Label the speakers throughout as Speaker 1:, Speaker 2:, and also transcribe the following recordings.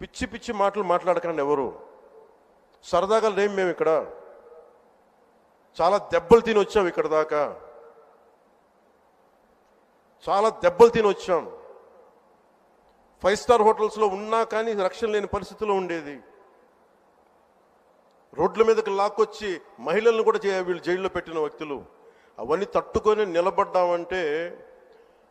Speaker 1: పిచ్చి పిచ్చి మాటలు మాట్లాడకండి ఎవరు? సరదాగా లేం మేము ఇక్కడ. చాలా దెబ్బలు తిని వచ్చాం ఇక్కడ దాకా. చాలా దెబ్బలు తిని వచ్చాం. ఫైవ్ స్టార్ హోటల్స్లో ఉన్నా కానీ రక్షణ లేని పరిస్థితిలో ఉండేది. రోడ్ల మీదకి లాక్కొచ్చి మహిళలను కూడా వీళ్ళు జైల్లో పెట్టిన వ్యక్తులు. అవన్నీ తట్టుకొని నిలబడ్డామంటే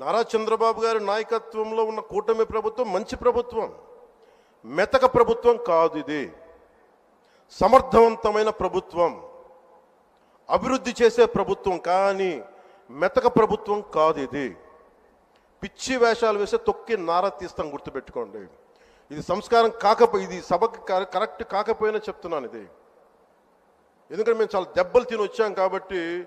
Speaker 1: నారా చంద్రబాబు గారి నాయకత్వంలో ఉన్న కూటమి ప్రభుత్వం మంచి ప్రభుత్వం. మెతక ప్రభుత్వం కాదు ఇది. సమర్థవంతమైన ప్రభుత్వం. అభివృద్ధి చేసే ప్రభుత్వం కానీ మెతక ప్రభుత్వం కాదు ఇది. పిచ్చి వేషాలు వేసే తొక్కి నారా తీస్తాం గుర్తుపెట్టుకోండి. ఇది సంస్కారం కాకపోయి ఇది సభకి కరెక్ట్ కాకపోయినా చెప్తున్నాను ఇది. ఎందుకంటే మేము చాలా దెబ్బలు తిని వచ్చాం కాబట్టి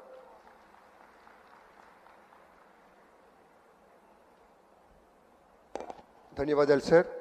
Speaker 2: धन्यवाद एल सर।